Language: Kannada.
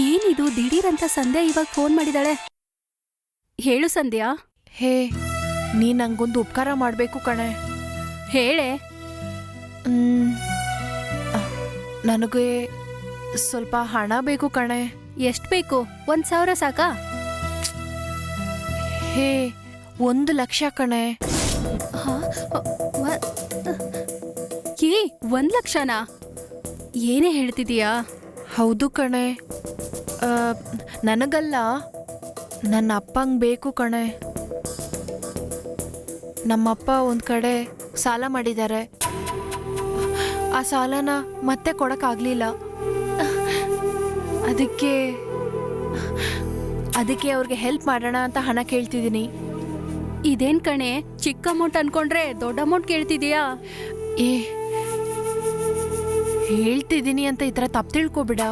ಏನಿದು? ದಿಢೀರಂತ ಸಂಧ್ಯಾ ಇವಾಗ ಫೋನ್ ಮಾಡಿದಾಳೆ. ಹೇಳು ಸಂಧ್ಯಾ. ಹೇ ನೀ ನಂಗೊಂದು ಉಪಕಾರ ಮಾಡಬೇಕು ಕಣೆ. ಹೇಳೆ. ನನಗೆ ಸ್ವಲ್ಪ ಹಣ ಬೇಕು ಕಣೆ. ಎಷ್ಟು ಬೇಕು? ಒಂದ್ ಸಾವಿರ ಸಾಕಾ? ಹೇ ಒಂದು ಲಕ್ಷ ಕಣೆ. ಏ ಒಂದು ಲಕ್ಷನಾ? ಏನೇ ಹೇಳ್ತಿದೀಯಾ? ಹೌದು ಕಣೆ. ನನಗಲ್ಲ ನನ್ನ ಅಪ್ಪಂಗೆ ಬೇಕು ಕಣೆ. ನಮ್ಮಪ್ಪ ಒಂದು ಕಡೆ ಸಾಲ ಮಾಡಿದ್ದಾರೆ ಆ ಸಾಲನ ಮತ್ತೆ ಕೊಡೋಕ್ಕಾಗಲಿಲ್ಲ. ಅದಕ್ಕೆ ಅದಕ್ಕೆ ಅವ್ರಿಗೆ ಹೆಲ್ಪ್ ಮಾಡೋಣ ಅಂತ ಹಣ ಕೇಳ್ತಿದ್ದೀನಿ. ಇದೇನು ಕಣೆ ಚಿಕ್ಕ ಅಮೌಂಟ್ ಅನ್ಕೊಂಡ್ರೆ ದೊಡ್ಡ ಅಮೌಂಟ್ ಕೇಳ್ತಿದೀಯಾ? ಏ ಹೇಳ್ತಿದ್ದೀನಿ ಅಂತ ಈ ಥರ ತಪ್ಪು ತಿಳ್ಕೊಬಿಡ.